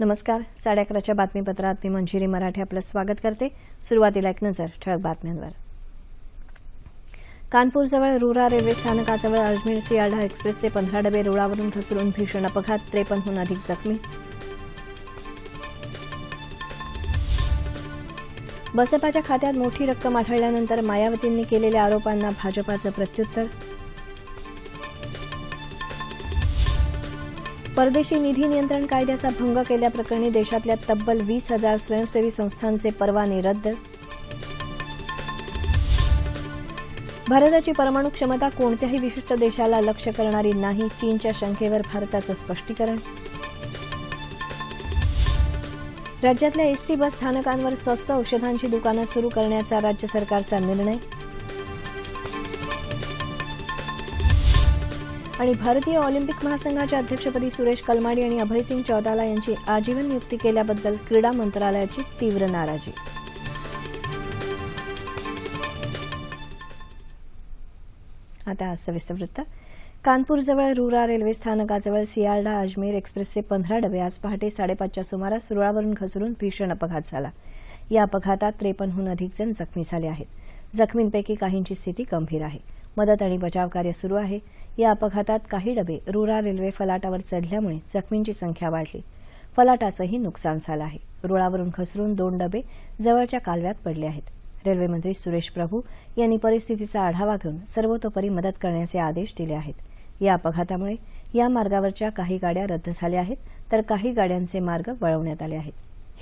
नमस्कार. साडे अकराच्या बातमीपत्रात मी मंजिरी मराठे आपलं स्वागत करते. सुरुवातीला एक नजर ठळक बातम्यांवर. कानपूरजवळ रुरा रेल्वे स्थानकाजवळ अजमेर सियाडा एक्सप्रेसचे पंधरा डबे रुळावरून घसरून भीषण अपघात त्रेपन्नहून अधिक जखमी. बसपाच्या खात्यात मोठी रक्कम आढळल्यानंतर मायावतींनी केलेल्या आरोपांना भाजपाचं प्रत्युत्तर परदेशी निधी नियंत्रण कायद्याचा भंग केल्याप्रकरणी देशातल्या तब्बल वीस हजार स्वयंसेवी संस्थांचे परवाने रद्द. भारताची परमाणु क्षमता कोणत्याही विशिष्ट देशाला लक्ष्य करणारी नाही चीनच्या शंकेवर भारताचं स्पष्टीकरण. राज्यातल्या एसटी बस स्थानकांवर स्वस्त औषधांची दुकानं सुरू करण्याचा राज्य सरकारचा निर्णय. आणि भारतीय ऑलिम्पिक महासंघाच्या अध्यक्षपदी सुरेश कलमाडी आणि अभयसिंग चौटाला यांची आजीवन नियुक्ती केल्याबद्दल क्रीडा मंत्रालयाची तीव्र नाराजी. आता सविस्तर वृत्त. कानपूरजवळ रुरा रेल्वे स्थानकाजवळ सियालडा अजमेर एक्सप्रेसचे पंधरा डबे आज पहाटे साडेपाचच्या सुमारास रुळावरून घसरून भीषण अपघात झाला. या अपघातात त्रेपन्नहून अधिक जण जखमी झाले आहेत. जखमींपैकी काहींची स्थिती गंभीर आहे. मदत आणि बचाव कार्य सुरू आहे. या अपघातात काही डबे रुरा रेल्वे फलाटावर चढल्यामुळे जखमींची संख्या वाढली. फलाटाचंही नुकसान झालं आहे. रुळावरून घसरून दोन डबे जवळच्या कालव्यात पडले आहेत. रेल्वेमंत्री सुरेश प्रभू यांनी परिस्थितीचा आढावा घेऊन सर्वतोपरी मदत करण्याचे आदेश दिले आहेत. या अपघातामुळे या मार्गावरच्या काही गाड्या रद्द झाल्या आहेत तर काही गाड्यांचे मार्ग वळवण्यात आले आहेत.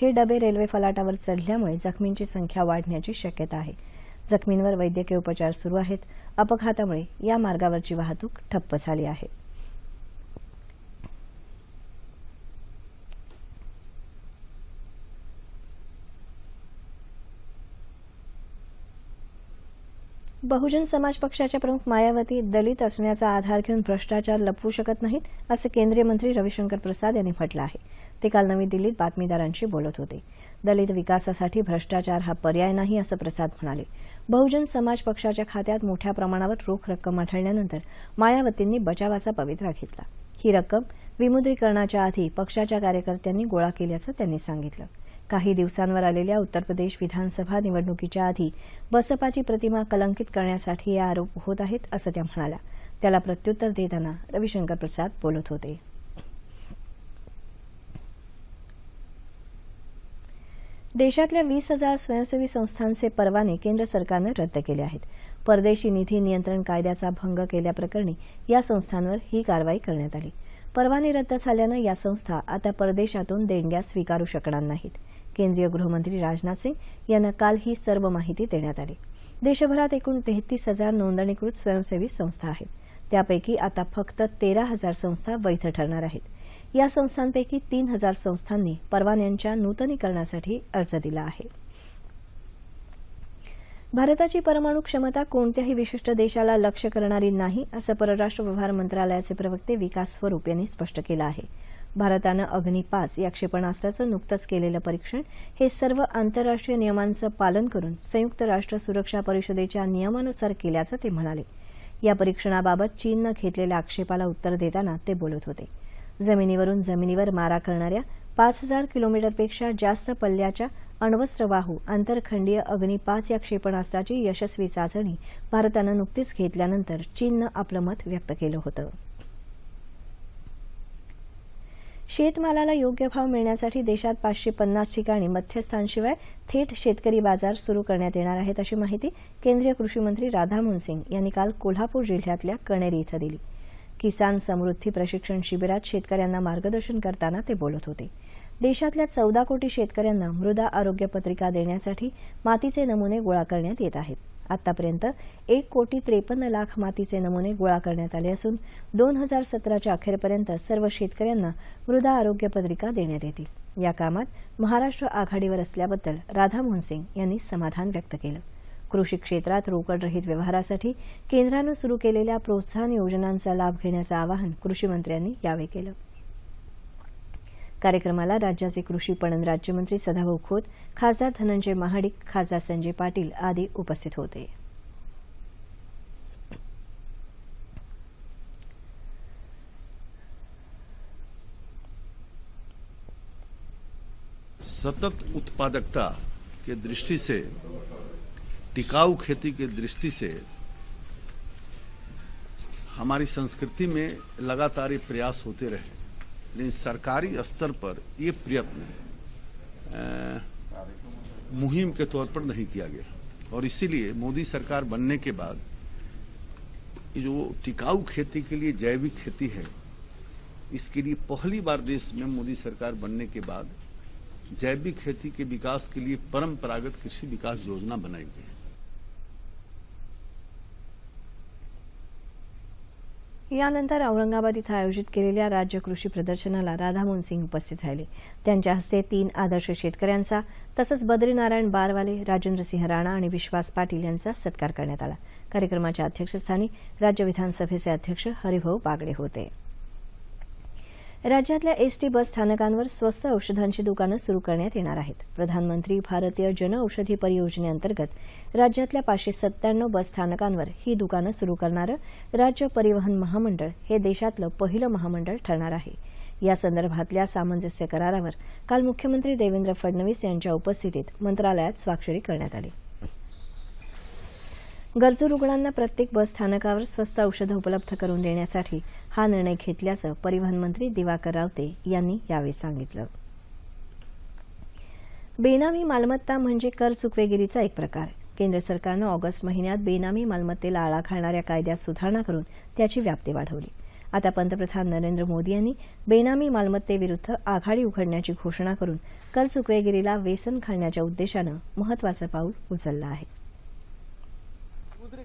हे डबे रेल्वे फलाटावर चढल्यामुळे जखमींची संख्या वाढण्याची शक्यता आहे. जखमींवर वैद्यकीय उपचार सुरू आहेत. अपघातामुळे या मार्गावरची वाहतूक ठप्प झाली आहे. बहुजन समाज पक्षाच्या प्रमुख मायावती दलित असण्याचा आधार घेऊन भ्रष्टाचार लपवू शकत नाहीत असं केंद्रीय मंत्री रविशंकर प्रसाद यांनी म्हटलं आहे. ते काल नवी दिल्लीत बातमीदारांशी बोलत होते. दलित विकासासाठी भ्रष्टाचार हा पर्याय नाही असं प्रसाद म्हणाले. बहुजन समाज पक्षाच्या खात्यात मोठ्या प्रमाणावर रोख रक्कम आढळल्यानंतर मायावतींनी बचावाचा पवित्रा घेतला. ही रक्कम विमुद्रीकरणाच्या आधी पक्षाच्या कार्यकर्त्यांनी गोळा केल्याचं त्यांनी सांगितलं. काही दिवसांवर आलेल्या उत्तर प्रदेश विधानसभा निवडणुकीच्या आधी बसपाची प्रतिमा कलंकित करण्यासाठी हे आरोप होत आहेत असं त्या म्हणाल्या. त्याला प्रत्युत्तर देताना रविशंकर प्रसाद बोलत होते. देशातल्या वीस हजार स्वयंसेवी संस्थांचे परवाने केंद्र सरकारनं रद्द केले आहेत. परदेशी निधी नियंत्रण कायद्याचा भंग केल्याप्रकरणी या संस्थांवर ही कारवाई करण्यात आली. परवाने रद्द झाल्यानं या संस्था आता परदेशातून देणग्या स्वीकारू शकणार नाहीत. केंद्रीय गृहमंत्री राजनाथ सिंग यांना काल ही सर्व माहिती देण्यात आली. देशभरात एकूण तेहतीस हजार नोंदणीकृत स्वयंसेवी संस्था आहेत. त्यापैकी आता फक्त तेरा हजार संस्था वैध ठरणार आहेत. या संस्थांपैकी तीन हजार संस्थांनी परवान्यांच्या नूतनीकरणासाठी अर्ज दिला आहे. भारताची परमाणु क्षमता कोणत्याही विशिष्ट देशाला लक्ष्य करणारी नाही असं परराष्ट्र व्यवहार मंत्रालयाचे प्रवक्ते विकास स्वरूप यांनी स्पष्ट केलं आहे. भारतानं अग्नी पाच या क्षेपणास्त्राचं नुकतंच केलेलं परीक्षण हे सर्व आंतरराष्ट्रीय नियमांचं पालन करून संयुक्त राष्ट्र सुरक्षा परिषदेच्या नियमानुसार केल्याचं ते म्हणाले. या परीक्षणाबाबत चीननं घेतलेल्या आक्षेपाला उत्तर देताना ते बोलत होते. जमिनीवरून जमिनीवर मारा करणाऱ्या पाच हजार किलोमीटरपेक्षा जास्त पल्ल्याच्या अण्वस्त्रवाहू आंतरखंडीय अग्नी पाच या क्षेपणास्त्राची यशस्वी चाचणी भारतानं नुकतीच घेतल्यानंतर चीननं आपलं मत व्यक्त केलं होतं. शेतमालाला योग्य भाव मिळण्यासाठी देशात पाचशे पन्नास ठिकाणी मध्यस्थांशिवाय थेट शेतकरी बाजार सुरू करण्यात येणार आहेत अशी माहिती केंद्रीय कृषी मंत्री राधामोहन सिंग यांनी काल कोल्हापूर जिल्ह्यातल्या कणेरी इथं दिली. किसान समृद्धी प्रशिक्षण शिबिरात शेतकऱ्यांना मार्गदर्शन करताना ते बोलत होते. देशातल्या चौदा कोटी शेतकऱ्यांना मृदा आरोग्य पत्रिका देण्यासाठी मातीचे नमुने गोळा करण्यात येत आहेत. आतापर्यंत एक कोटी त्रेपन्न लाख मातीचे नमुने गोळा करण्यात आले असून दोन हजार सतराच्या अखेरपर्यंत सर्व शेतकऱ्यांना मृदा आरोग्य पत्रिका देण्यात येतील. या कामात महाराष्ट्र आघाडीवर असल्याबद्दल राधामोहन सिंग यांनी समाधान व्यक्त केलं. कृषी क्षेत्रात रोकडरहित व्यवहारासाठी केंद्रानं सुरू केलेल्या प्रोत्साहन योजनांचा लाभ घेण्याचं आवाहन कृषी मंत्र्यांनी यावेळी केलं. कार्यक्रमाला राज्याचे कृषी पणन राज्यमंत्री सदाभाऊ खोत खासदार धनंजय महाडिक खासदार संजय पाटील आदी उपस्थित होते. सतत उत्पादकता के दृष्टि से टिकाऊ खेती के दृष्टि से हमारी संस्कृति में लगातार ये प्रयास होते रहे, लेकिन सरकारी स्तर पर ये प्रयत्न मुहिम के तौर पर नहीं किया गया। और इसीलिए मोदी सरकार बनने के बाद जो टिकाऊ खेती के लिए जैविक खेती है, इसके लिए पहली बार देश में मोदी सरकार बनने के बाद जैविक खेती के विकास के लिए परंपरागत कृषि विकास योजना बनाई गई। यानंतर औरंगाबाद इथं आयोजित केलेल्या राज्य कृषी प्रदर्शनाला राधामोहन सिंग उपस्थित राहिले. त्यांच्या हस्ते तीन आदर्श शेतकऱ्यांचा तसंच बद्रीनारायण बारवाले राजेंद्रसिंह राणा आणि विश्वास पाटील यांचा सत्कार करण्यात आला. कार्यक्रमाच्या अध्यक्षस्थानी राज्य विधानसभेचे अध्यक्ष हरिभाऊ बागडे होते. राज्यातल्या एसटी बस स्थानकांवर स्वस्त औषधांची दुकानं सुरू करण्यात येणार आहेत. प्रधानमंत्री भारतीय जनऔषधी परियोजनेअंतर्गत राज्यातल्या पाचशे सत्त्याण्णव बस स्थानकांवर ही दुकानं सुरू करणारं राज्य परिवहन महामंडळ हे देशातलं पहिलं महामंडळ ठरणार आहे. या संदर्भातल्या सामंजस्य करारावर काल मुख्यमंत्री देवेंद्र फडणवीस यांच्या उपस्थितीत मंत्रालयात स्वाक्षरी करण्यात आली. गरजू रुग्णांना प्रत्येक बस स्थानकावर स्वस्त औषधं उपलब्ध करून देण्यासाठी हा निर्णय घेतल्याचं परिवहन मंत्री दिवाकर रावते यांनी यावेळी सांगितलं. बेनामी मालमत्ता म्हणजे कर चुकवेगिरीचा एक प्रकार. केंद्र सरकारनं ऑगस्ट महिन्यात बेनामी मालमत्तेला आळा घालणाऱ्या कायद्यात सुधारणा करून त्याची व्याप्ती वाढवली. आता पंतप्रधान नरेंद्र मोदी यांनी बेनामी मालमत्तेविरुद्ध आघाडी उघडण्याची घोषणा करून कर चुकवेगिरीला वेसन घालण्याच्या उद्देशानं महत्वाचं पाऊल उचललं आहे.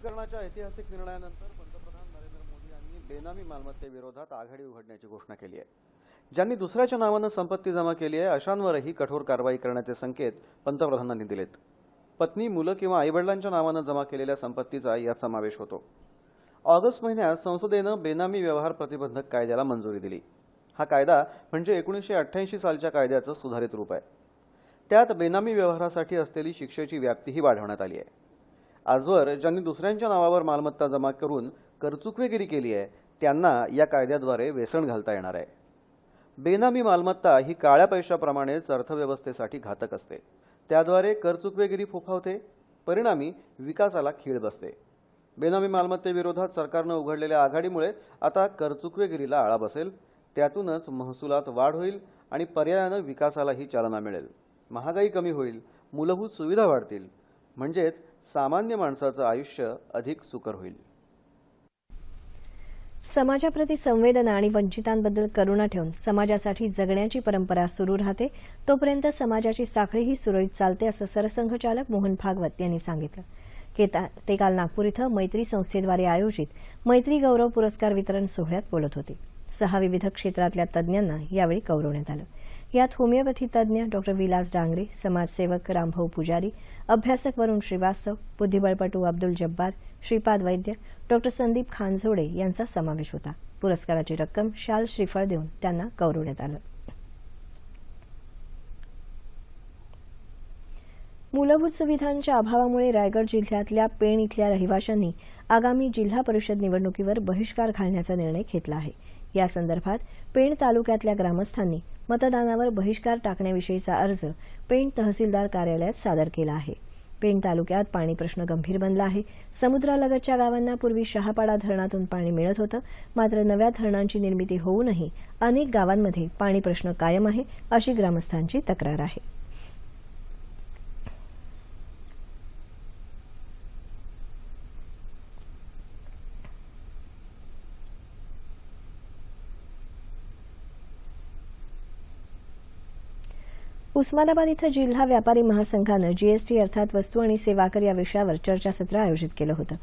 विमुद्रीकरणाच्या ऐतिहासिक निर्णयानंतर पंतप्रधान नरेंद्र मोदी यांनी बेनामी मालमत्तेविरोधात आघाडी उघडण्याची घोषणा केली आहे. ज्यांनी दुसऱ्याच्या नावानं संपत्ती जमा केली आहे अशांवरही कठोर कारवाई करण्याचे संकेत पंतप्रधानांनी दिलेत. पत्नी मुलं किंवा आईवडिलांच्या नावानं जमा केलेल्या संपत्तीचा यात समावेश होतो. ऑगस्ट महिन्यात संसदेनं बेनामी व्यवहार प्रतिबंधक कायद्याला मंजुरी दिली. हा कायदा म्हणजे एकोणीसशे अठ्ठ्याऐंशी सालच्या कायद्याचं सुधारित रूप आहे. त्यात बेनामी व्यवहारासाठी असलेली शिक्षेची व्याप्तीही वाढवण्यात आली आहे. आजवर ज्यांनी दुसऱ्यांच्या नावावर मालमत्ता जमा करून करचुकवेगिरी केली आहे त्यांना या कायद्याद्वारे वेसण घालता येणार आहे. बेनामी मालमत्ता ही काळ्या पैशाप्रमाणेच अर्थव्यवस्थेसाठी घातक असते. त्याद्वारे करचुकवेगिरी फोफावते परिणामी विकासाला खीळ बसते. बेनामी मालमत्तेविरोधात सरकारनं उघडलेल्या आघाडीमुळे आता करचुकवेगिरीला आळा बसेल त्यातूनच महसुलात वाढ होईल आणि पर्यायानं विकासालाही चालना मिळेल. महागाई कमी होईल मूलभूत सुविधा वाढतील. म्हणजेच सामान्य माणसाचं आयुष्य अधिक सुकर होईल. समाजाप्रती संवेदना आणि वंचितांबद्दल करुणा ठेवून समाजासाठी जगण्याची परंपरा सुरू राहते तोपर्यंत समाजाची साखळीही सुरळीत चालते असं सरसंघचालक मोहन भागवत यांनी सांगितलं. ते काल नागपूर इथं मैत्री संस्थेद्वारे आयोजित मैत्री गौरव पुरस्कार वितरण सोहळ्यात बोलत होते. सहा विविध क्षेत्रातल्या तज्ज्ञांना यावेळी गौरवण्यात आलं. यात होमिओपॅथी तज्ज्ञ डॉक्टर विलास डांगरे समाजसेवक रामभाऊ पुजारी अभ्यासक वरुण श्रीवास्तव बुद्धिबळपटू अब्दुल जब्बार श्रीपाद वैद्य डॉक्टर संदीप खानझोडे यांचा समावेश होता. पुरस्काराची रक्कम शाल श्रीफळ देऊन त्यांना गौरवण्यात आलं. मूलभूत सुविधांच्या अभावामुळे रायगड जिल्ह्यातल्या पेण इथल्या रहिवाशांनी आगामी जिल्हा परिषद निवडणुकीवर बहिष्कार घालण्याचा निर्णय घेतला आहे. या संदर्भात पेण तालुक्यातल्या ग्रामस्थांनी मतदानावर बहिष्कार टाकण्याविषयीचा अर्ज पेण तहसीलदार कार्यालयात सादर केला आहे. पेण तालुक्यात पाणी प्रश्न गंभीर बनला आहे. समुद्रालगतच्या गावांना पूर्वी शहापाडा धरणातून पाणी मिळत होतं. मात्र नव्या धरणांची निर्मिती होऊनही अनेक गावांमध्ये पाणी प्रश्न कायम आहे अशी ग्रामस्थांची तक्रार आहे. उस्मानाबाद इथं जिल्हा व्यापारी महासंघानं जीएसटी अर्थात वस्तू आणि सेवा कर या विषयावर चर्चासत्र आयोजित केलं होतं.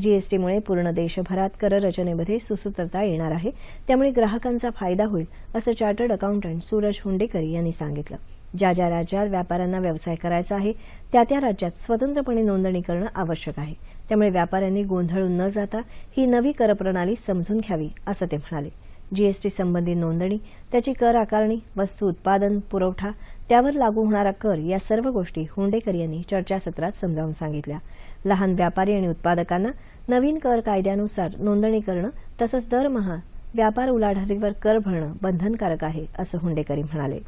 जीएसटीमुळे पूर्ण देशभरात कर रचनेमध्ये सुसूत्रता येणार आहे. त्यामुळे ग्राहकांचा फायदा होईल असं चार्टर्ड अकाउंटंट सूरज हुंडेकर यांनी सांगितलं. ज्या ज्या राज्यात व्यापाऱ्यांना व्यवसाय करायचा आहे त्या त्या राज्यात स्वतंत्रपणे नोंदणी करणं आवश्यक आहे. त्यामुळे व्यापाऱ्यांनी गोंधळून न जाता ही नवी करप्रणाली समजून घ्यावी असं ते म्हणाले. जीएसटी संबंधी नोंदणी त्याची कर आकारणी वस्तू उत्पादन पुरवठा त्यावर लागू होणारा कर या सर्व गोष्टी हुंडेकर यांनी चर्चासत्रात समजावून सांगितल्या. लहान व्यापारी आणि उत्पादकांना नवीन कर कायद्यानुसार नोंदणी करणं तसंच दरमहा व्यापार उलाढालीवर कर भरणं बंधनकारक आहे असं हुंडेकरी म्हणाले.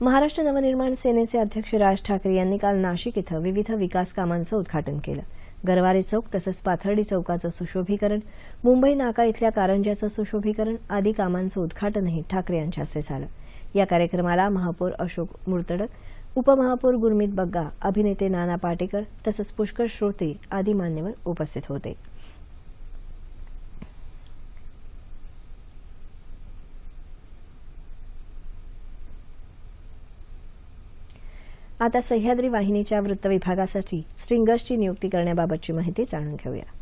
महाराष्ट्र नवनिर्माण सेनेचे अध्यक्ष राज ठाकरे यांनी काल नाशिक इथं विविध विकास कामांचं उद्घाटन केलं. गरवारे चौक तसंच पाथर्डी चौकाचं सुशोभीकरण मुंबई नाका इथल्या कारंज्याचं सुशोभीकरण आदी कामांचं उद्घाटनही ठाकरे यांच्या हस्ते झालं. या कार्यक्रमाला महापौर अशोक मुर्तडक उपमहापौर गुरमीत बग्गा अभिनेते नाना पाटेकर तसंच पुष्कर श्रोते आदी मान्यवर उपस्थित होते. आता सह्याद्री वाहिनीच्या वृत्तविभागासाठी स्ट्रिंगर्सची नियुक्ती करण्याबाबतची माहिती जाणून घेऊया.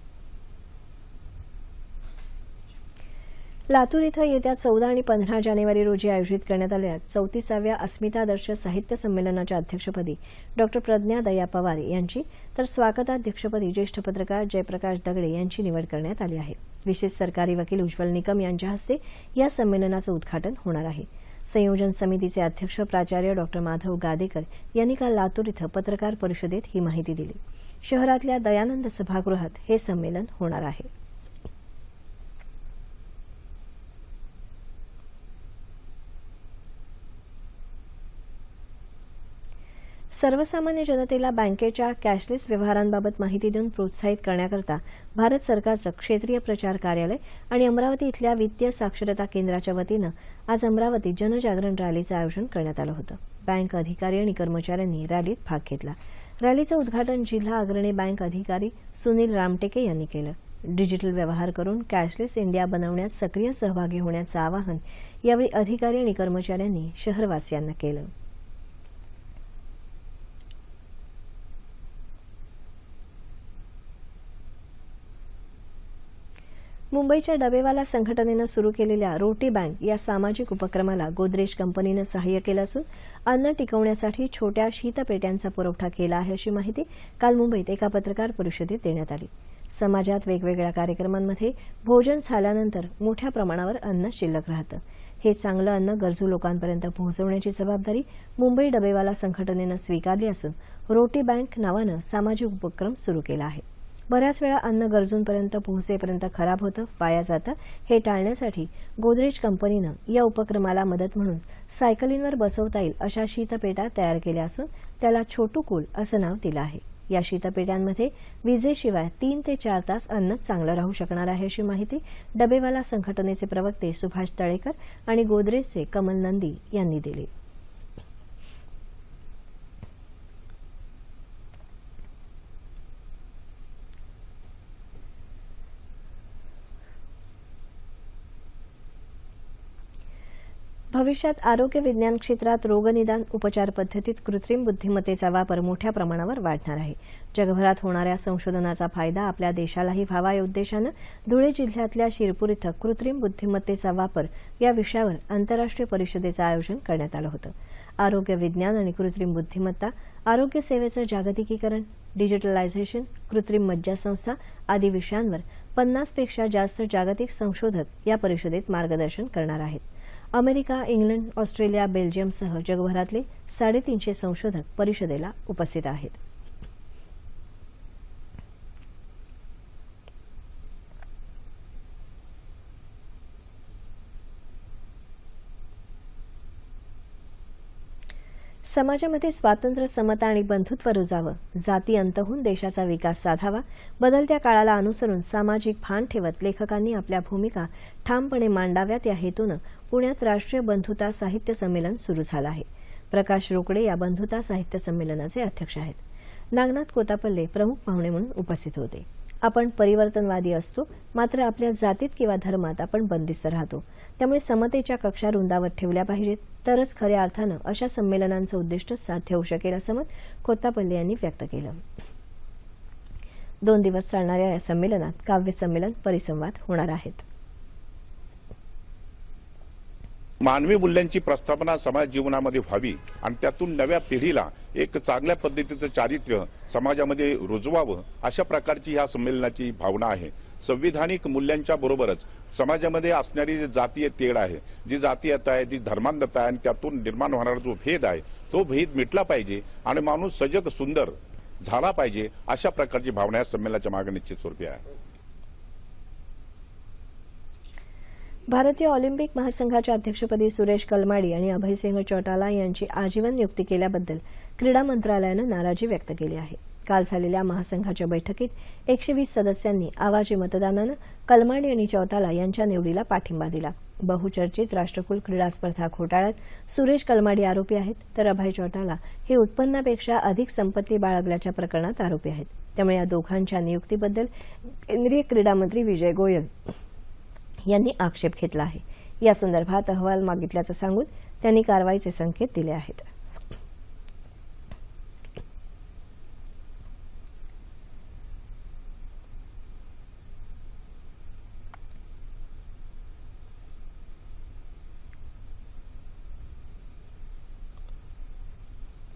लातूर इथं येत्या चौदा आणि पंधरा जानेवारी रोजी आयोजित करण्यात आलेल्या चौतीसाव्या अस्मितादर्श साहित्य संमेलनाच्या अध्यक्षपदी डॉ. प्रज्ञा दया पवार यांची तर स्वागताध्यक्षपदी ज्येष्ठ पत्रकार जयप्रकाश दगडे यांची निवड करण्यात आली आहे. विशेष सरकारी वकील उज्ज्वल निकम यांच्या हस्ते या संमेलनाचं उद्घाटन होणार आहे. संयोजन समितीचे अध्यक्ष प्राचार्य डॉ. माधव गादेकर यांनी काल लातूर इथं पत्रकार परिषदेत ही माहिती दिली. शहरातल्या दयानंद सभागृहात हे संमेलन होणार आहे. सर्वसामान्य जनतेला बँकेच्या कॅशलेस व्यवहारांबाबत माहिती देऊन प्रोत्साहित करण्याकरता भारत सरकारचं क्षेत्रीय प्रचार कार्यालय आणि अमरावती इथल्या वित्तीय साक्षरता केंद्राच्या वतीनं आज अमरावतीत जनजागरण रॅलीचं आयोजन करण्यात आलं होतं. बँक अधिकारी आणि कर्मचाऱ्यांनी रॅलीत भाग घेतला. रॅलीचं उद्घाटन जिल्हा अग्रणी बँक अधिकारी सुनील रामटेके यांनी केलं. डिजिटल व्यवहार करून कॅशलेस इंडिया बनवण्यात सक्रिय सहभागी होण्याचं आवाहन यावेळी अधिकारी आणि कर्मचाऱ्यांनी शहरवासियांना केलं. मुंबईच्या डबेवाला संघटनेनं सुरू केलेल्या रोटी बँक या सामाजिक उपक्रमाला गोदरेज कंपनीनं सहाय्य केलं असून अन्न टिकवण्यासाठी छोट्या शीतपेट्यांचा पुरवठा केला आहे अशी माहिती काल मुंबईत एका पत्रकार परिषदेत देण्यात आली. समाजात वेगवेगळ्या कार्यक्रमांमध्ये भोजन झाल्यानंतर मोठ्या प्रमाणावर अन्न शिल्लक राहतं. हे चांगलं अन्न गरजू लोकांपर्यंत पोहोचवण्याची जबाबदारी मुंबई डबेवाला संघटनेनं स्वीकारली असून रोटी बँक नावानं सामाजिक उपक्रम सुरू केला आहे. बऱ्याच वेळा अन्न गरजूंपर्यंत पोहोचेपर्यंत खराब होतं वाया जातं हे टाळण्यासाठी गोदरेज कंपनीनं या उपक्रमाला मदत म्हणून सायकलींवर बसवता येईल अशा शीतपेट्या तयार केल्या असून त्याला छोटू कूल असं नाव दिलं आहे. या शीतपेट्यांमध्ये विजेशिवाय तीन ते चार तास अन्न चांगलं राहू शकणार आहे अशी माहिती डबेवाला संघटनेचे प्रवक्ते सुभाष तळेकर आणि गोदरेजचे कमल नंदी यांनी दिली. भविष्यात आरोग्य विज्ञान क्षेत्रात रोगनिदान उपचार पद्धतीत कृत्रिम बुद्धिमत्तेचा वापर मोठ्या प्रमाणावर वाढणार आहे. जगभरात होणाऱ्या संशोधनाचा फायदा आपल्या देशालाही व्हावा या उद्देशानं धुळे जिल्ह्यातल्या शिरपूर इथं कृत्रिम बुद्धिमत्तेचा वापर या विषयावर आंतरराष्ट्रीय परिषदेचं आयोजन करण्यात आलं होतं. आरोग्य विज्ञान आणि कृत्रिम बुद्धिमत्ता आरोग्य सेवेचं जागतिकीकरण डिजिटलायझेशन कृत्रिम मज्जासंस्था आदी विषयांवर पन्नासपेक्षा जास्त जागतिक संशोधक या परिषदेत मार्गदर्शन करणार आहेत. अमेरिका इंग्लंड ऑस्ट्रेलिया बेल्जियमसह जगभरातले साडेतीनशे संशोधक परिषदेला उपस्थित आहेत. समाजामध्ये स्वातंत्र्य समता आणि बंधुत्व रुजावं जाती अंतहून देशाचा विकास साधावा बदलत्या काळाला अनुसरून सामाजिक भान ठेवत लेखकांनी आपल्या भूमिका ठामपणे मांडाव्यात या हेतूनं पुण्यात राष्ट्रीय बंधुता साहित्य संमेलन सुरू झालं आहे. प्रकाश रोकडे या बंधुता साहित्य संमेलनाचे अध्यक्ष आहेत. नागनाथ कोतापल्ले प्रमुख पाहुणे म्हणून उपस्थित होते. आपण परिवर्तनवादी असतो मात्र आपल्या जातीत किंवा धर्मात आपण बंदिस्त राहतो. त्यामुळे समतेच्या कक्षा रुंदावत ठेवल्या पाहिजेत. तरच खऱ्या अर्थानं अशा संमेलनांचं उद्दिष्ट साध्य होऊ शकेल असं मत कोत्तापल्ले यांनी व्यक्त केलं. दोन दिवस चालणाऱ्या या संमेलनात काव्य संमेलन परिसंवाद होणार आहेत. मानवी मूल्यांची प्रस्थापना समाज जीवनामध्ये व्हावी आणि त्यातून नव्या पिढीला एक चांगल्या पद्धतीचं चारित्र्य समाजामध्ये रुजवावं अशा प्रकारची ह्या संमेलनाची भावना आहे. संविधानिक मूल्यांच्या बरोबरच समाजामध्ये असणारी जी जातीय तेढ आहे जी जातीयता आहे जी धर्मांधता आहे आणि त्यातून निर्माण होणारा जो भेद आहे तो भेद मिटला पाहिजे आणि माणूस सजग सुंदर झाला पाहिजे अशा प्रकारची भावना या संमेलनाच्या मागे निश्चित स्वरूपी आहे. भारतीय ऑलिम्पिक महासंघाच्या अध्यक्षपदी सुरेश कलमाडी आणि अभयसिंह चौटाला यांची आजीवन नियुक्ती केल्याबद्दल क्रीडा मंत्रालयानं नाराजी व्यक्त केली आहे. काल झालेल्या महासंघाच्या बैठकीत एकशे वीस सदस्यांनी आवाजी मतदानानं कलमाडी आणि चौताला यांच्या निवडीला पाठिंबा दिला. बहुचर्चित राष्ट्रकुल क्रीडा स्पर्धा घोटाळ्यात सुरेश कलमाडी आरोपी आहेत तर अभय चौटाला हे उत्पन्नापेक्षा अधिक संपत्ती बाळगल्याच्या प्रकरणात आरोपी आहेत. त्यामुळे या दोघांच्या नियुक्तीबद्दल केंद्रीय क्रीडा मंत्री विजय गोयल यांनी आक्षेप घेतला आहे. या संदर्भात अहवाल मागितल्याचं सांगून त्यांनी कारवाईचे संकेत दिले आहेत.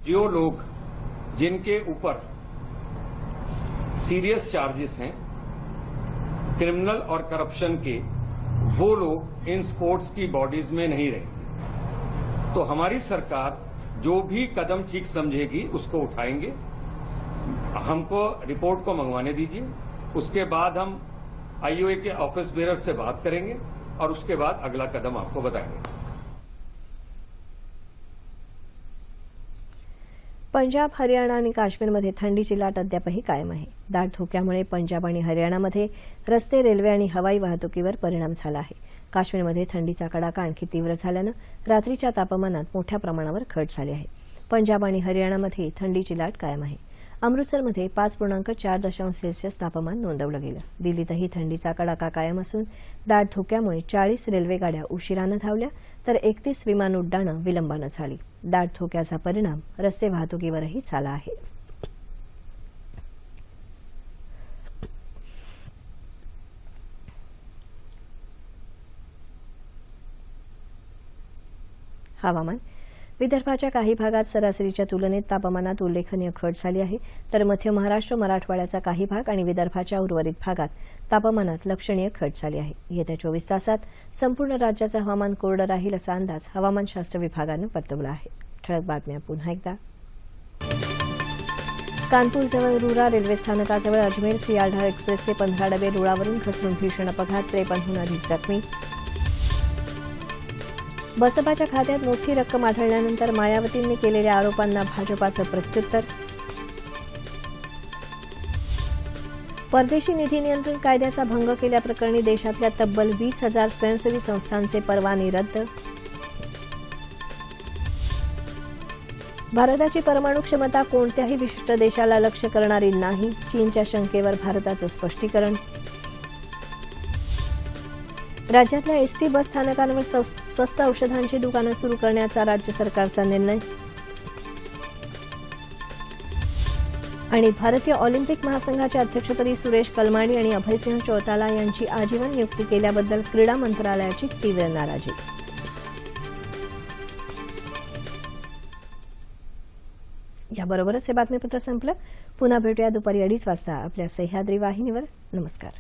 जो लोग जिनके ऊपर सीरियस चार्जेस हैं क्रिमिनल और करप्शन के वो लोग इन स्पोर्ट्स की बॉडीज में नहीं रहे। तो हमारी सरकार जो भी कदम ठीक समझेगी, उसको उठाएँगे। हमको रिपोर्ट को मंगवाने दीजिए। उसके बाद हम आईओए के ऑफ़िस बेरर से बात करेंगे और उसके बाद अगला कदम आपको बताएँगे। पंजाब हरियाणा आणि काश्मीरमध्ये थंडीची लाट अद्यापही कायम आहे. दाट धोक्यामुळे पंजाब आणि हरियाणामध्ये रस्ते रेल्वे आणि हवाई वाहतुकीवर परिणाम झाला आहे. काश्मीरमध्ये थंडीचा कडाका आणखी तीव्र झाल्यानं रात्रीच्या तापमानात मोठ्या प्रमाणावर घट झाली आहे. पंजाब आणि हरियाणामध्ये थंडीची लाट कायम आहे. अमृतसरमध्ये पाच पूर्णांक चार दशांश सेल्सिअस तापमान नोंदवलं गेलं. दिल्लीतही थंडीचा कडाका कायम असून दाट धोक्यामुळे चाळीस रेल्वेगाड्या उशिरानं धावल्या तर एकतीस विमान उड्डाणं विलंबानं झाली. दाट धोक्याचा परिणाम रस्ते वाहतुकीवरही झाला आहे. हवामान विदर्भाच्या काही भागात सरासरीच्या तुलनेत तापमानात उल्लेखनीय घट झाली आहे. तर मध्य महाराष्ट्र मराठवाड्याचा काही भाग आणि विदर्भाच्या उर्वरित भागात तापमानात लक्षणीय घट झाली आहे. येत्या चोवीस तासात संपूर्ण राज्याचं हवामान कोरडं राहील असा अंदाज हवामानशास्त्र विभागानं वर्तवला आहे. ठळक बातम्या पुन्हा एकदा. कानपूरजवळ रुरा रेल्वे स्थानकाजवळ अजमेर सियालढा एक्सप्रेसचे पंधरा डबे रुळावरून घसरून भीषण अपघात त्रेपन्नहून अधिक जखमी बसपाच्या खात्यात मोठी रक्कम आढळल्यानंतर मायावतींनी केलेल्या आरोपांना भाजपाचं प्रत्युत्तर. परदेशी निधी नियंत्रण कायद्याचा भंग केल्याप्रकरणी देशातल्या तब्बल वीस हजार स्वयंसेवी संस्थांचे परवाने रद्द. भारताची परमाणु क्षमता कोणत्याही विशिष्ट देशाला लक्ष्य करणारी नाही चीनच्या शंकेवर भारताचं स्पष्टीकरण. राज्यातल्या एसटी बस स्थानकांवर स्वस्त औषधांची दुकानं सुरू करण्याचा राज्य सरकारचा निर्णय. आणि भारतीय ऑलिम्पिक महासंघाच्या अध्यक्षपदी सुरेश कलमाडी आणि अभयसिंह चौताला यांची आजीवन नियुक्ती केल्याबद्दल क्रीडा मंत्रालयाची तीव्र नाराजी. याबरोबरच हे बातमीपत्र संपलं. पुन्हा भेटूया दुपारी अडीच वाजता आपल्या सह्याद्री वाहिनीवर. नमस्कार.